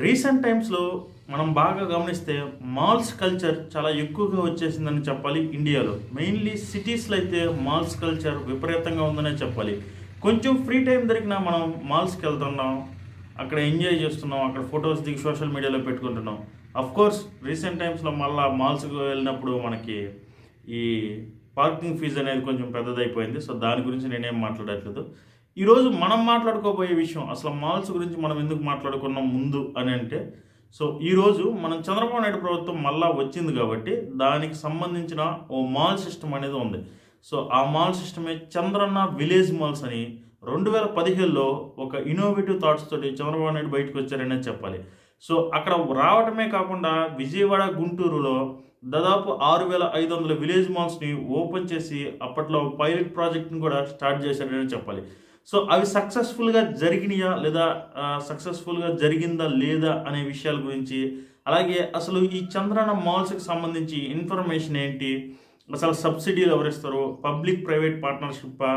Recent టైమ్స్లో మనం బాగా గమనిస్తే మాల్స్ కల్చర్ చాలా ఎక్కువగా వచ్చేసిందని చెప్పాలి ఇండియాలో. మెయిన్లీ సిటీస్లో అయితే మాల్స్ కల్చర్ విపరీతంగా ఉందనే చెప్పాలి. కొంచెం ఫ్రీ టైం దొరికినా మనం మాల్స్కి వెళ్తున్నాం అక్కడ ఎంజాయ్ చేస్తున్నాం అక్కడ ఫొటోస్ దిగి సోషల్ మీడియాలో పెట్టుకుంటున్నాం. అఫ్ కోర్స్ రీసెంట్ టైమ్స్లో మళ్ళీ మాల్స్కి వెళ్ళినప్పుడు మనకి ఈ పార్కింగ్ ఫీజు అనేది కొంచెం పెద్దదైపోయింది. సో దాని గురించి నేనేం మాట్లాడట్లేదు. ఈరోజు మనం మాట్లాడుకోబోయే విషయం అసలు మాల్స్ గురించి మనం ఎందుకు మాట్లాడుకున్నాం ముందు అని అంటే సో ఈరోజు మనం చంద్రబాబు నాయుడు ప్రభుత్వం మళ్ళా వచ్చింది కాబట్టి దానికి సంబంధించిన ఓ మాల్ సిస్టమ్ అనేది ఉంది. సో ఆ మాల్ సిస్టమే చంద్రన్న విలేజ్ మాల్స్ అని రెండు వేల పదిహేడులో ఒక ఇన్నోవేటివ్ థాట్స్ తోటి చంద్రబాబు నాయుడు బయటకు వచ్చారనే చెప్పాలి. సో అక్కడ రావటమే కాకుండా విజయవాడ గుంటూరులో దాదాపు ఆరు వేల ఐదు వందల విలేజ్ మాల్స్ని ఓపెన్ చేసి అప్పట్లో పైలట్ ప్రాజెక్ట్ని కూడా స్టార్ట్ చేశారని చెప్పాలి. సో అవి సక్సెస్ఫుల్గా జరిగినాయా లేదా సక్సెస్ఫుల్గా జరిగిందా లేదా అనే విషయాల గురించి అలాగే అసలు ఈ చంద్రన మాల్స్కి సంబంధించి ఇన్ఫర్మేషన్ ఏంటి అసలు సబ్సిడీలు ఎవరిస్తారు పబ్లిక్ ప్రైవేట్ పార్ట్నర్షిప్పా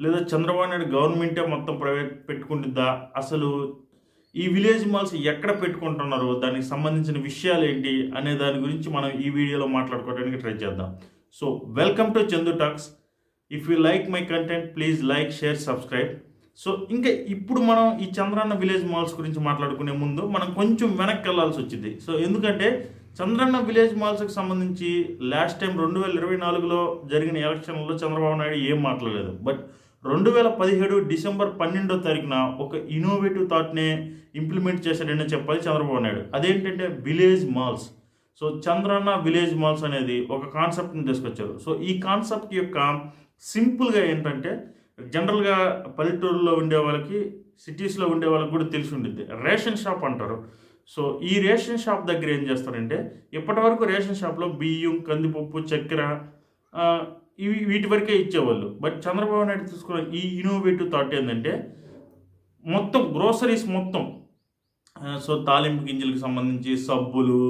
లేదా చంద్రబాబు నాయుడు గవర్నమెంటే మొత్తం ప్రైవేట్ పెట్టుకుంటుందా అసలు ఈ విలేజ్ మాల్స్ ఎక్కడ పెట్టుకుంటున్నారు దానికి సంబంధించిన విషయాలు ఏంటి అనే దాని గురించి మనం ఈ వీడియోలో మాట్లాడుకోవడానికి ట్రై చేద్దాం. So welcome to Chandu talks if you like my content please like share subscribe so ఇంకా ఇప్పుడు మనం ఈ చంద్రాన్న విలేజ్ మాల్స్ గురించి మాట్లాడుకునే ముందు మనం కొంచెం వెనక్కి వెళ్ళాల్సి వచ్చింది. సో ఎందుకంటే చంద్రన్న విలేజ్ మాల్స్కి సంబంధించి లాస్ట్ టైం రెండు వేల ఇరవై నాలుగులో జరిగిన ఎలక్షన్లో చంద్రబాబు నాయుడు ఏం మాట్లాడలేదు. బట్ రెండు వేల పదిహేడు డిసెంబర్ పన్నెండో తారీఖున ఒక ఇన్నోవేటివ్ థాట్నే ఇంప్లిమెంట్ చేశాడని చెప్పాలి చంద్రబాబు నాయుడు. అదేంటంటే village malls so Chandranna village malls అనేది ఒక కాన్సెప్ట్ని తీసుకొచ్చారు. సో ఈ కాన్సెప్ట్ యొక్క సింపుల్గా ఏంటంటే జనరల్గా పల్లెటూరులో ఉండే వాళ్ళకి సిటీస్లో ఉండే వాళ్ళకి కూడా తెలిసి ఉండిద్ది. రేషన్ షాప్ అంటారు. సో ఈ రేషన్ షాప్ దగ్గర ఏం చేస్తారంటే ఇప్పటి వరకు రేషన్ షాప్లో బియ్యం కందిపప్పు చక్కెర ఇవి వీటి వరకే ఇచ్చేవాళ్ళు. బట్ చంద్రబాబు నాయుడు తీసుకున్న ఈ ఇన్నోవేటివ్ థాట్ ఏంటంటే మొత్తం గ్రోసరీస్ మొత్తం సో తాలింపు గింజలకు సంబంధించి సబ్బులు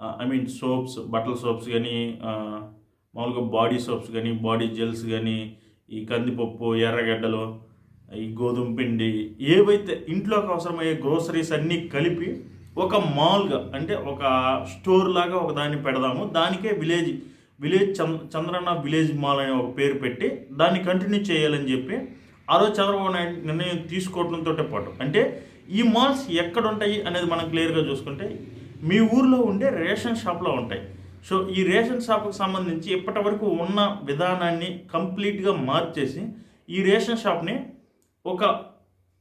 ఐ మీన్ సోప్స్ బట్టల సోప్స్ కానీ మామూలుగా బాడీ సోప్స్ కానీ బాడీ జెల్స్ కానీ ఈ కందిపప్పు ఎర్రగడ్డలు ఈ గోధుమ పిండి ఏవైతే ఇంట్లోకి అవసరమయ్యే గ్రోసరీస్ అన్నీ కలిపి ఒక మాల్గా అంటే ఒక స్టోర్ లాగా ఒక దాన్ని పెడదాము. దానికే village village Chandra Chandranna village mall అనే ఒక పేరు పెట్టి దాన్ని కంటిన్యూ చేయాలని చెప్పి ఆ రోజు చంద్రబాబు నాయుడు నిర్ణయం తీసుకోవడంతో పాటు అంటే ఈ మాల్స్ ఎక్కడ ఉంటాయి అనేది మనం క్లియర్గా చూసుకుంటే మీ ఊర్లో ఉండే రేషన్ షాప్లో ఉంటాయి. సో ఈ రేషన్ షాప్కి సంబంధించి ఇప్పటి వరకు ఉన్న విధానాన్ని కంప్లీట్గా మార్చేసి ఈ రేషన్ షాప్ని ఒక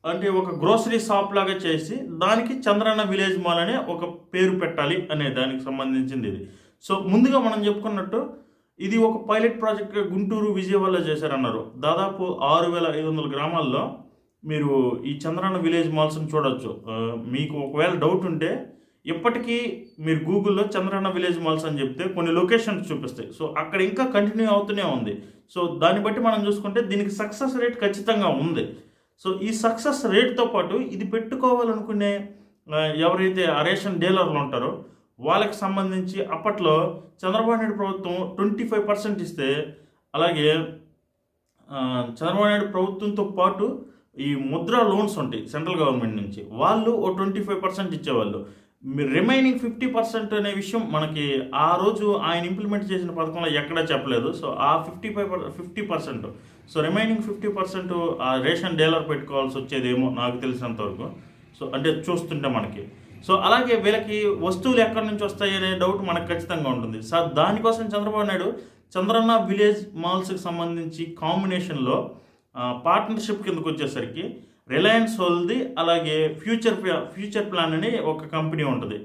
అంటే ఒక గ్రోసరీ షాప్ లాగా చేసి దానికి చంద్రన్న విలేజ్ మాల్ అనే ఒక పేరు పెట్టాలి అనే దానికి సంబంధించింది ఇది. సో ముందుగా మనం చెప్పుకున్నట్టు ఇది ఒక పైలట్ ప్రాజెక్ట్ గుంటూరు విజయవాడలో చేశారన్నారు. దాదాపు ఆరు వేల ఐదు వందల గ్రామాల్లో మీరు ఈ చంద్రన్న విలేజ్ మాల్స్ని చూడొచ్చు. మీకు ఒకవేళ డౌట్ ఉంటే ఇప్పటికీ మీరు గూగుల్లో చంద్రన్న విలేజ్ మాల్స్ అని చెప్తే కొన్ని లొకేషన్స్ చూపిస్తాయి. సో అక్కడ ఇంకా కంటిన్యూ అవుతూనే ఉంది. సో దాన్ని బట్టి మనం చూసుకుంటే దీనికి సక్సెస్ రేట్ ఖచ్చితంగా ఉంది. సో ఈ సక్సెస్ రేట్తో పాటు ఇది పెట్టుకోవాలనుకునే ఎవరైతే ఆ రేషన్ డీలర్లు ఉంటారో వాళ్ళకి సంబంధించి అప్పట్లో చంద్రబాబు నాయుడు ప్రభుత్వం ట్వంటీ ఫైవ్ పర్సెంట్ ఇస్తే అలాగే చంద్రబాబు నాయుడు ప్రభుత్వంతో పాటు ఈ ముద్ర లోన్స్ ఉంటాయి సెంట్రల్ గవర్నమెంట్ నుంచి. వాళ్ళు ఓ ట్వంటీ ఫైవ్ పర్సెంట్ ఇచ్చేవాళ్ళు. రిమైనింగ్ ఫిఫ్టీ పర్సెంట్ అనే విషయం మనకి ఆ రోజు ఆయన ఇంప్లిమెంట్ చేసిన పథకంలో ఎక్కడా చెప్పలేదు. సో ఆ fifty five fifty percent so remaining fifty percent ఆ రేషన్ డీలర్ పెట్టుకోవాల్సి వచ్చేదేమో నాకు తెలిసినంత వరకు సో అంటే చూస్తుంటే మనకి. సో అలాగే వీళ్ళకి వస్తువులు ఎక్కడి నుంచి వస్తాయి అనే డౌట్ మనకు ఖచ్చితంగా ఉంటుంది. సార్ దానికోసం చంద్రబాబు నాయుడు చంద్రన్న విలేజ్ మాల్స్కి సంబంధించి కాంబినేషన్లో పార్ట్నర్షిప్ కిందకు వచ్చేసరికి రిలయన్స్ వాళ్ళది అలాగే ఫ్యూచర్ ఫ్యూచర్ ప్లాన్ అని ఒక కంపెనీ ఉంటుంది.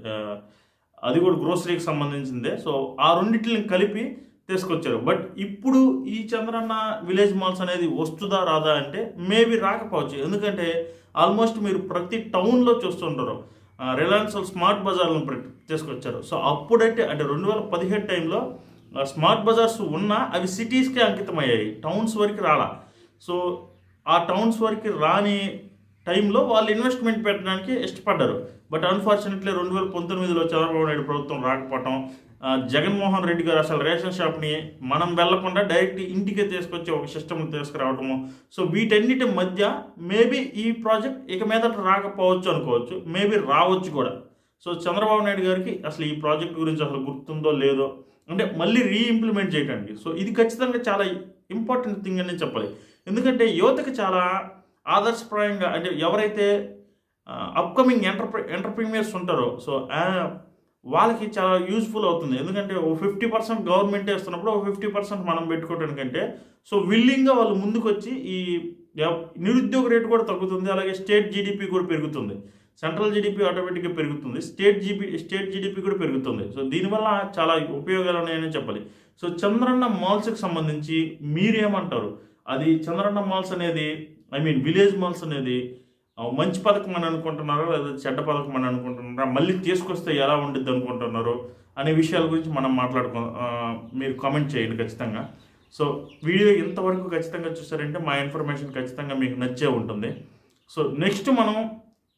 అది కూడా గ్రోసరీకి సంబంధించిందే. సో ఆ రెండింటిని కలిపి తీసుకొచ్చారు. బట్ ఇప్పుడు ఈ చంద్రన్న విలేజ్ మాల్స్ అనేది వస్తుందా రాదా అంటే మేబీ రాకపోవచ్చు. ఎందుకంటే ఆల్మోస్ట్ మీరు ప్రతి టౌన్లో చూస్తుంటారు రిలయన్స్ వాళ్ళు స్మార్ట్ బజార్లను తీసుకొచ్చారు. సో అప్పుడైతే అంటే రెండు వేల పదిహేడు టైంలో స్మార్ట్ బజార్స్ ఉన్నా అవి సిటీస్కే అంకితమయ్యాయి. టౌన్స్ వరకు రాలా. సో ఆ టౌన్స్ వరకు రాని టైంలో వాళ్ళు ఇన్వెస్ట్మెంట్ పెట్టడానికి ఇష్టపడ్డారు. బట్ అన్ఫార్చునేట్లీ రెండు వేల పంతొమ్మిదిలో చంద్రబాబు నాయుడు ప్రభుత్వం రాకపోవటం జగన్మోహన్ రెడ్డి గారు అసలు రేషన్ షాప్ని మనం వెళ్ళకుండా డైరెక్ట్ ఇంటికే తీసుకొచ్చి ఒక సిస్టమ్ తీసుకురావటము. సో వీటన్నిటి మధ్య మేబీ ఈ ప్రాజెక్ట్ ఇక మీదట రాకపోవచ్చు అనుకోవచ్చు మేబీ రావచ్చు కూడా. సో చంద్రబాబు నాయుడు గారికి అసలు ఈ ప్రాజెక్ట్ గురించి అసలు గుర్తుందో లేదో అంటే మళ్ళీ రీఇంప్లిమెంట్ చేయడానికి సో ఇది ఖచ్చితంగా చాలా ఇంపార్టెంట్ థింగ్ అని చెప్పాలి. ఎందుకంటే యువతకు చాలా ఆదర్శప్రాయంగా అంటే ఎవరైతే అప్కమింగ్ ఎంటర్ప్రీ ఎంటర్ప్రీనియర్స్ ఉంటారో సో వాళ్ళకి చాలా యూజ్ఫుల్ అవుతుంది. ఎందుకంటే ఓ ఫిఫ్టీ పర్సెంట్ గవర్నమెంట్ వేస్తున్నప్పుడు ఒక ఫిఫ్టీ పర్సెంట్ మనం పెట్టుకోవడానికంటే సో విల్లింగ్గా వాళ్ళు ముందుకొచ్చి ఈ నిరుద్యోగ రేటు కూడా తగ్గుతుంది. అలాగే స్టేట్ జీడిపి కూడా పెరుగుతుంది. సెంట్రల్ జీడిపి ఆటోమేటిక్గా పెరుగుతుంది. స్టేట్ జీపీ స్టేట్ జీడిపి కూడా పెరుగుతుంది. సో దీనివల్ల చాలా ఉపయోగాలు ఉన్నాయని చెప్పాలి. సో చంద్రన్న మాల్స్కి సంబంధించి మీరేమంటారు? అది చంద్రన్న మాల్స్ అనేది ఐ మీన్ విలేజ్ మాల్స్ అనేది మంచి పథకం అని అనుకుంటున్నారా లేదా చెడ్డ పథకం అని అనుకుంటున్నారా మళ్ళీ తీసుకొస్తే ఎలా ఉండిద్ది అనుకుంటున్నారు అనే విషయాల గురించి మనం మాట్లాడుకో మీరు కామెంట్ చేయండి ఖచ్చితంగా. సో వీడియో ఇంతవరకు ఖచ్చితంగా చూసారంటే మా ఇన్ఫర్మేషన్ ఖచ్చితంగా మీకు నచ్చే ఉంటుంది. సో నెక్స్ట్ మనం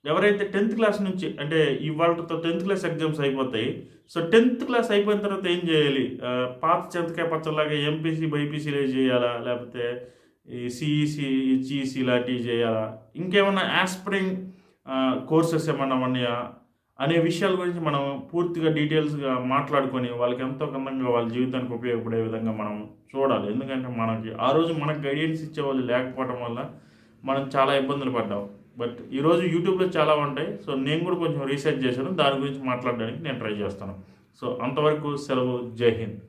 ఎవరైతే టెన్త్ క్లాస్ నుంచి అంటే ఇవాళతో టెన్త్ క్లాస్ ఎగ్జామ్స్ అయిపోతాయి. సో టెన్త్ క్లాస్ అయిపోయిన తర్వాత ఏం చేయాలి? పాత చెంతకాయ పచ్చలాగా ఎంపీసీ బైపీసీలే చేయాలా? లేకపోతే ఈ సిఈసి హెచ్ఈసి లాంటివి చేయాలా ఇంకేమైనా యాస్ప్రింగ్ కోర్సెస్ ఏమన్నా ఉన్నాయా? అనే విషయాల గురించి మనం పూర్తిగా డీటెయిల్స్గా మాట్లాడుకొని వాళ్ళకి ఎంతో కందంగా వాళ్ళ జీవితానికి ఉపయోగపడే విధంగా మనం చూడాలి. ఎందుకంటే మనకి ఆ రోజు మనకు గైడెన్స్ ఇచ్చే వాళ్ళు లేకపోవడం వల్ల మనం చాలా ఇబ్బందులు పడ్డాం. బట్ ఈరోజు యూట్యూబ్లో చాలా ఉంటాయి. సో నేను కూడా కొంచెం రీసెర్చ్ చేశాను. దాని గురించి మాట్లాడడానికి నేను ట్రై చేస్తాను. సో అంతవరకు సెలవు. జై హింద్.